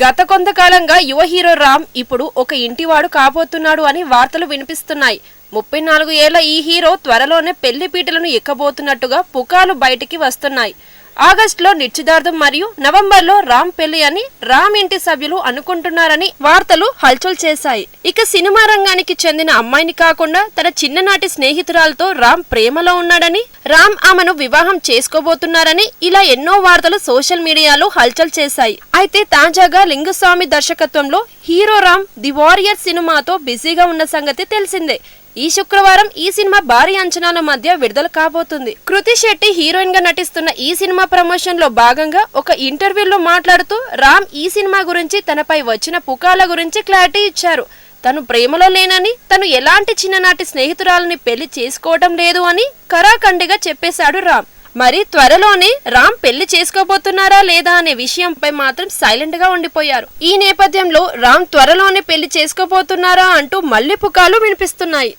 గత కొంతకాలంగా యువ హీరో రామ్ ఇప్పుడు ఒక ఇంటివాడు కాబోతున్నాడు అని వార్తలు వినిపిస్తున్నాయి. ముప్పై నాలుగు ఏళ్ళ ఈ హీరో త్వరలోనే పెళ్ళి పీటలను ఎక్కబోతున్నట్టుగా పుకార్లు బయటికి వస్తున్నాయి. ఆగస్టులో నిశ్చితార్థం మరియు నవంబర్లో రామ్ పెళ్ళి అని రామ్ ఇంటి సభ్యులు అనుకుంటున్నారని వార్తలు హల్చల్ చేశాయి. ఇక సినిమా రంగానికి చెందిన అమ్మాయిని కాకుండా తన చిన్ననాటి స్నేహితురాలతో రామ్ ప్రేమలో ఉన్నాడని రామ్ ఆమెను వివాహం చేసుకోబోతున్నారని ఇలా ఎన్నో వార్తలు సోషల్ మీడియాలో హల్చల్ చేశాయి. అయితే తాజాగా లింగస్వామి దర్శకత్వంలో హీరో రామ్ ది వారియర్ సినిమాతో బిజీగా ఉన్న సంగతి తెలిసిందే. ఈ శుక్రవారం ఈ సినిమా భారీ అంచనాల మధ్య విడుదల కాబోతుంది. కృతి శెట్టి హీరోయిన్గా నటిస్తున్న ఈ సినిమా ప్రమోషన్లో భాగంగా ఒక ఇంటర్వ్యూలో మాట్లాడుతూ రామ్ ఈ సినిమా గురించి తనపై వచ్చిన పుకార్ల గురించి క్లారిటీ ఇచ్చారు. తను ప్రేమలో లేనని తను ఎలాంటి చిన్ననాటి స్నేహితురాలని పెళ్ళి చేసుకోవడం లేదు అని కరాఖండిగా చెప్పేశాడు రామ్. మరి త్వరలోనే రామ్ పెళ్ళి చేసుకోబోతున్నారా లేదా అనే విషయంపై మాత్రం సైలెంట్గా ఉండిపోయారు. ఈ నేపథ్యంలో రామ్ త్వరలోనే పెళ్ళి చేసుకోబోతున్నారా అంటూ మళ్ళీ పుకాలు వినిపిస్తున్నాయి.